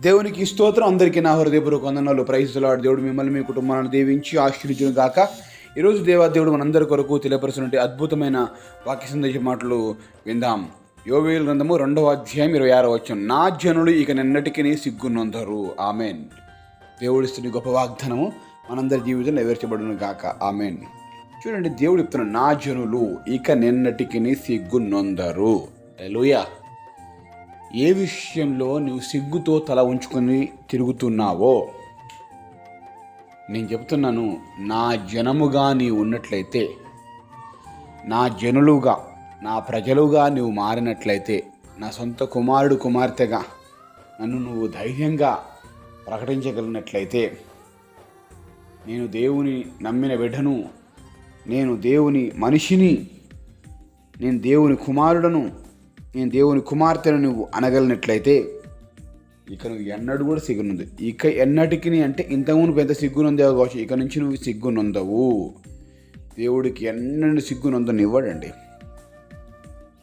దేవునికి స్తోత్రం. అందరికీ నా హృదయపూర్వక వందనాలు. ప్రైజ్లాడు దేవుడు మిమ్మల్ని మీ కుటుంబాలను దీవించి ఆశీర్వదించును గాక. ఈరోజు దేవా దేవుడు మనందరి కొరకు తెలియపరిచినటువంటి అద్భుతమైన వాక్య సందేశ మాటలు విందాం. యోవేలు గ్రంథము రెండవ అధ్యాయం ఇరవై ఆరో వచ్చం నా జనులు ఇక నిన్నటికి సిగ్గునొందరు. ఆమెన్. దేవుడిస్తున్న గొప్ప వాగ్దానము మనందరి జీవితం నెరవేర్చబడును గాక. ఆమెన్. చూడండి దేవుడు చెప్తున్నాడు నా జనులు ఇక నిన్నటికి సిగ్గునొందరు. ఎలుయా ఏ విషయంలో నువ్వు సిగ్గుతో తల ఉంచుకొని తిరుగుతున్నావో? నేను చెప్తున్నాను నా జనముగా నీవు ఉన్నట్లయితే నా జనులుగా నా ప్రజలుగా నువ్వు మారినట్లయితే నా సొంత కుమారుడు కుమార్తెగా నన్ను నువ్వు ధైర్యంగా ప్రకటించగలిగినట్లయితే నేను దేవుని నమ్మిన బిడ్డను నేను దేవుని మనిషిని నేను దేవుని కుమారుడను నేను దేవుని కుమార్తెను నువ్వు అనగలినట్లయితే ఇక నువ్వు ఎన్నడూ కూడా సిగ్గునుంది. ఇక ఎన్నటికి అంటే ఇంతకుముందు పెద్ద సిగ్గునుందేవో కావచ్చు. ఇక నుంచి నువ్వు సిగ్గునుందవు. దేవుడికి ఎన్నడూ సిగ్గునుందని ఇవ్వడండి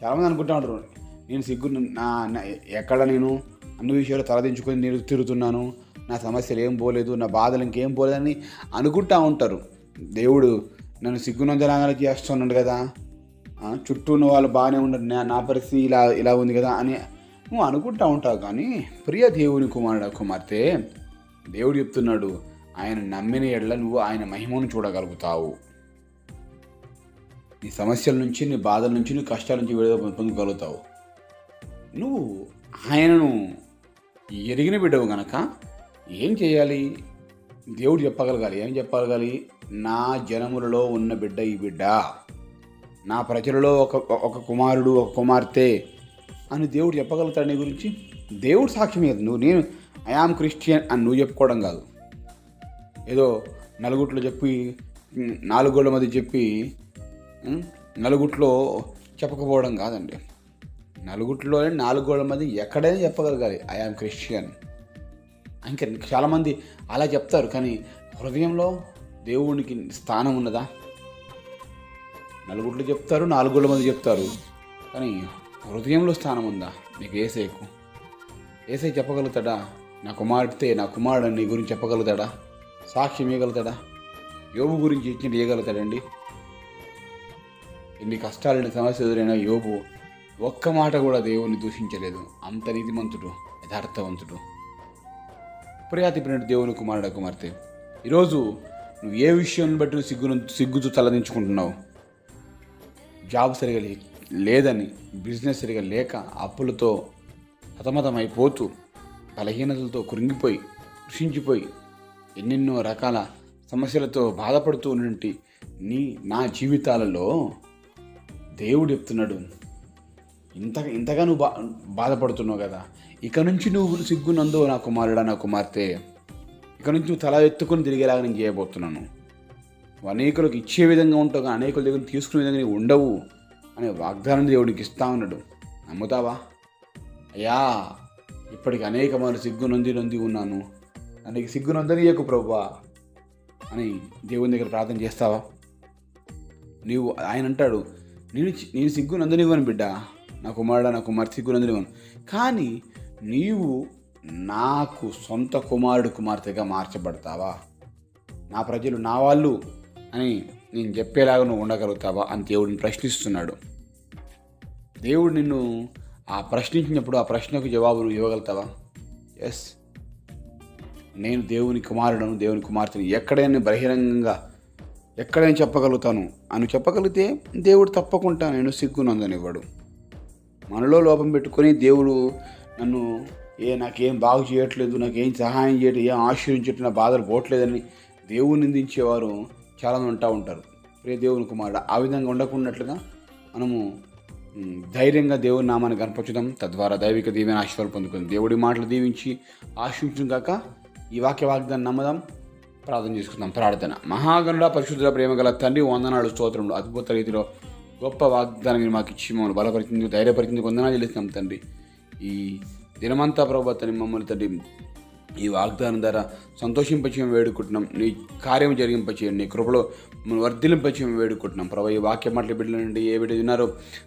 చాలామంది అనుకుంటా ఉంటారు నేను సిగ్గు నా ఎక్కడ నేను అన్ని విషయాలు తలదించుకొని నేను తిరుగుతున్నాను. నా సమస్యలు ఏం పోలేదు నా బాధలు ఇంకేం పోలేదని అనుకుంటా ఉంటారు. దేవుడు నన్ను సిగ్గునందలాగా చేస్తున్నాడు కదా. చుట్టూ ఉన్న వాళ్ళు బాగానే ఉండరు. నా నా పరిస్థితి ఇలా ఇలా ఉంది కదా అని నువ్వు అనుకుంటా ఉంటావు కానీ ప్రియ దేవుని కుమారుడు కుమార్తె దేవుడు చెప్తున్నాడు ఆయన నమ్మిన ఎడల నువ్వు ఆయన మహిమను చూడగలుగుతావు. నీ సమస్యల నుంచి నీ బాధల నుంచి నీ కష్టాల నుంచి విడుదల పొందగలుగుతావు. నువ్వు ఆయనను ఎరిగిన బిడ్డవు గనక ఏం చేయాలి? దేవుడు చెప్పగలగాలి. ఏం చెప్పగలగాలి? నా జనములలో ఉన్న బిడ్డ ఈ బిడ్డ. నా ప్రజలలో ఒక ఒక కుమారుడు ఒక కుమార్తె అని దేవుడు చెప్పగలుగుతాడు నీ గురించి? దేవుడు సాక్ష్యం లేదు నువ్వు నేను ఐఆమ్ క్రిస్టియన్ అని నువ్వు చెప్పుకోవడం కాదు. ఏదో నలుగుట్లో చెప్పి నాలుగోళ్ళ మధ్య చెప్పి నలుగుట్లో చెప్పకపోవడం కాదండి. నలుగుట్లో నాలుగోళ్ళ మధ్య ఎక్కడైనా చెప్పగలగాలి. ఐఆమ్ క్రిస్టియన్ ఇంకా చాలామంది అలా చెప్తారు కానీ హృదయంలో దేవునికి స్థానం ఉన్నదా? నలుగురులు చెప్తారు నాలుగుళ్ళ మంది చెప్తారు. కానీ హృదయంలో స్థానం ఉందా? నీకు ఏసేకు. ఏసై చెప్పగలుగుతాడా? నా కుమార్తె నా కుమారుడు నీ గురించి చెప్పగలుగుతాడా? సాక్ష్యం ఇవ్వగలుగుతాడా? యోబు గురించి ఇచ్చింది ఇవ్వగలుగుతాడండి. ఎన్ని కష్టాలని సమస్య ఎదురైన ఎదురైనా యోబు ఒక్క మాట కూడా దేవుణ్ణి దూషించలేదు. అంత నీతిమంతుడు యథార్థవంతుడు. ప్రియాతి ప్రియుడు దేవుని కుమారుడు కుమార్తె. ఈరోజు నువ్వు ఏ విషయాన్ని బట్టి నువ్వు సిగ్గును సిగ్గుతో తలదించుకుంటున్నావు? జాబ్ సరిగా లే లేదని బిజినెస్ సరిగా లేక అప్పులతో హతమతమైపోతూ బలహీనతలతో కృంగిపోయి కృషించిపోయి ఎన్నెన్నో రకాల సమస్యలతో బాధపడుతూ ఉన్నటువంటి నీ నా జీవితాలలో దేవుడు చెప్తున్నాడు. ఇంత ఇంతగా నువ్వు బా బాధపడుతున్నావు కదా. ఇక నుంచి నువ్వు సిగ్గునందు నా కుమారుడా నా కుమార్తె. ఇక నుంచి నువ్వు తల ఎత్తుకొని తిరిగేలాగా నేను చేయబోతున్నాను. అనేకులకు ఇచ్చే విధంగా ఉంటావు కానీ అనేకుల దగ్గర తీసుకునే విధంగా నీవు ఉండవు అనే వాగ్దానం దేవుడికి ఇస్తా ఉన్నాడు. నమ్ముతావా? అయ్యా ఇప్పటికి అనేక మంది సిగ్గు నొంది నొంది ఉన్నాను. నన్ను సిగ్గు నొందనీయకు ప్రభువా అని దేవుని దగ్గర ప్రార్థన చేస్తావా? నీవు ఆయన అంటాడు నేను చి- నేను సిగ్గు నందనివ్వను బిడ్డ. నా కుమారుడు నా కుమార్తె సిగ్గు నందనివ్వను కానీ నీవు నాకు సొంత కుమారుడు కుమార్తెగా మార్చబడతావా? నా ప్రజలు నా వాళ్ళు. అని నేను చెప్పేలాగా నువ్వు ఉండగలుగుతావా అని దేవుడిని ప్రశ్నిస్తున్నాడు. దేవుడు నిన్ను ఆ ప్రశ్నించినప్పుడు ఆ ప్రశ్నకు జవాబు నువ్వు ఇవ్వగలుగుతావా? ఎస్ నేను దేవుని కుమారుడను దేవుని కుమార్తెను ఎక్కడైనా బహిరంగంగా ఎక్కడైనా చెప్పగలుగుతాను. అని చెప్పగలిగితే దేవుడు తప్పకుండా నేను సిగ్గునందనివ్వడు మనలో లోపం పెట్టుకొని దేవుడు నన్ను ఏ నాకేం బాగు చేయట్లేదు నాకేం సహాయం చేయట్లేదు ఏం ఆశ్రయించట్లేదు నా బాధలు పోవట్లేదని దేవుని నిందించేవారు చాలామంది ఉంటా ఉంటారు. ప్రియ దేవుని కుమారుడు ఆ విధంగా ఉండకున్నట్లుగా మనము ధైర్యంగా దేవుని నామాన్ని కనపరచడం తద్వారా దైవిక దీవెన ఆశీర్వాదాలు పొందుకుందాం. దేవుడి మాటలు దీవించి ఆశించడం కాక ఈ వాక్య వాగ్దాన్ని నమ్మదాం. ప్రార్థన చేసుకుందాం. ప్రార్థన. మహాగణుడ పరిశుద్ధుల ప్రేమ గల తండ్రి వందనాలు స్తోత్రములు. అద్భుత రీతిలో గొప్ప వాగ్దానం మీరు మాకు ఇచ్చి మమ్మల్ని బలపరిచింది ధైర్యపరిచింది వందనాలు చెల్లిస్తున్నాం తండ్రి. ఈ దినమంతా తండ్రి మమ్మల్ని తండ్రి ఈ వాగ్దానం ద్వారా సంతోషింపచేయం వేడుకుంటున్నాం. నీ కార్యం జరిగింపచేయండి. నీ కృపలో వర్ధిలింపచేయం వేడుకుంటున్నాం. ప్రభు ఈ వాక్య మాటలు బిడ్డల నుండి ఏ బిడ్డ విన్నారో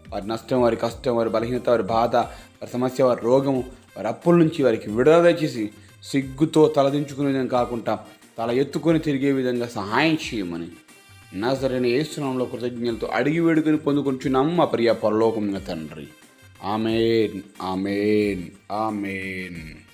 వారి నష్టం వారి కష్టం వారి బలహీనత వారి బాధ వారి సమస్య వారి రోగం వారి అప్పుల నుంచి వారికి విడుదల చేసి సిగ్గుతో తలదించుకునే విధంగా కాకుండా తల ఎత్తుకొని తిరిగే విధంగా సహాయం చేయమని నా సరైన ఏసునాంలో కృతజ్ఞతలతో అడిగి వేడుకొని పొందుకుంటున్నాము మా ప్రియ పరలోకంగా తండ్రి. Amen amen amen.